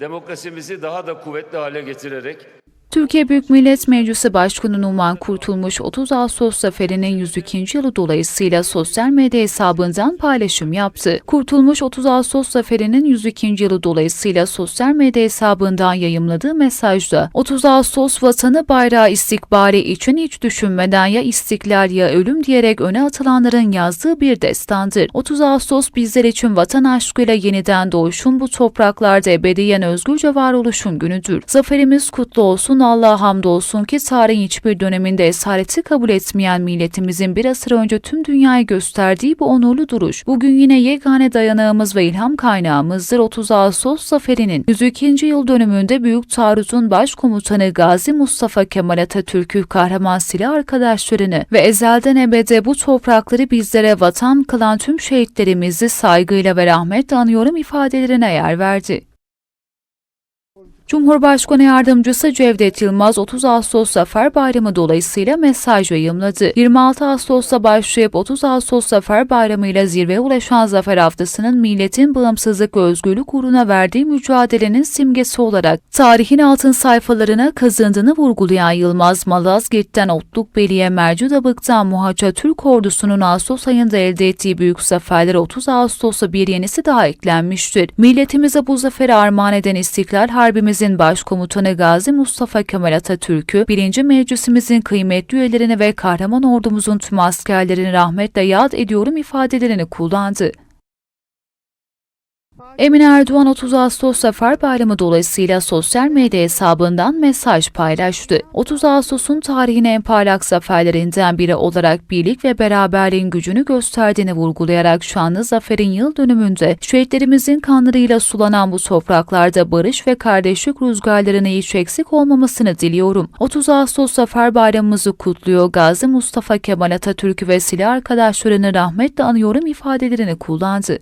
demokrasimizi daha da kuvvetli hale getirerek Türkiye Büyük Millet Meclisi Başkanı Numan Kurtulmuş 30 Ağustos zaferinin 102. yılı dolayısıyla sosyal medya hesabından paylaşım yaptı. Kurtulmuş 30 Ağustos zaferinin 102. yılı dolayısıyla sosyal medya hesabından yayımladığı mesajda 30 Ağustos vatanı bayrağı istikbali için hiç düşünmeden ya istiklal ya ölüm diyerek öne atılanların yazdığı bir destandır. 30 Ağustos bizler için vatan aşkıyla yeniden doğuşun bu topraklarda ebediyen özgürce varoluşun günüdür. Zaferimiz kutlu olsun Allah'a hamdolsun ki tarihin hiçbir döneminde esareti kabul etmeyen milletimizin bir asır önce tüm dünyaya gösterdiği bu onurlu duruş bugün yine yegane dayanağımız ve ilham kaynağımızdır 30 Ağustos zaferinin 102. yıl dönümünde Büyük Taarruz'un başkomutanı Gazi Mustafa Kemal Atatürk'ü kahraman silah arkadaşlarını ve ezelden ebede bu toprakları bizlere vatan kılan tüm şehitlerimizi saygıyla ve rahmetle anıyorum ifadelerine yer verdi. Cumhurbaşkanı Yardımcısı Cevdet Yılmaz 30 Ağustos Zafer Bayramı dolayısıyla mesaj yayımladı. 26 Ağustos'ta başlayıp 30 Ağustos Zafer Bayramı ile zirveye ulaşan Zafer Haftası'nın milletin bağımsızlık ve özgürlük uğruna verdiği mücadelenin simgesi olarak tarihin altın sayfalarına kazındığını vurgulayan Yılmaz, Malazgirt'ten Otlukbeli'ye, Mercidabık'tan Muhaça Türk ordusunun Ağustos ayında elde ettiği büyük zaferlere 30 Ağustos'ta bir yenisi daha eklenmiştir. Milletimize bu zaferi armağan eden İstiklal Harbimiz Meclisimizin Başkomutanı Gazi Mustafa Kemal Atatürk'ü, 1. Meclisimizin kıymetli üyelerini ve kahraman ordumuzun tüm askerlerini rahmetle yad ediyorum ifadelerini kullandı. Emin Erdoğan 30 Ağustos Zafer Bayramı dolayısıyla sosyal medya hesabından mesaj paylaştı. 30 Ağustos'un tarihin en parlak zaferlerinden biri olarak birlik ve beraberliğin gücünü gösterdiğini vurgulayarak şanlı zaferin yıl dönümünde şehitlerimizin kanlarıyla sulanan bu topraklarda barış ve kardeşlik rüzgarlarının hiç eksik olmamasını diliyorum. 30 Ağustos Zafer Bayramımızı kutluyor. Gazi Mustafa Kemal Atatürk'ü ve silah arkadaşlarını rahmetle anıyorum ifadelerini kullandı.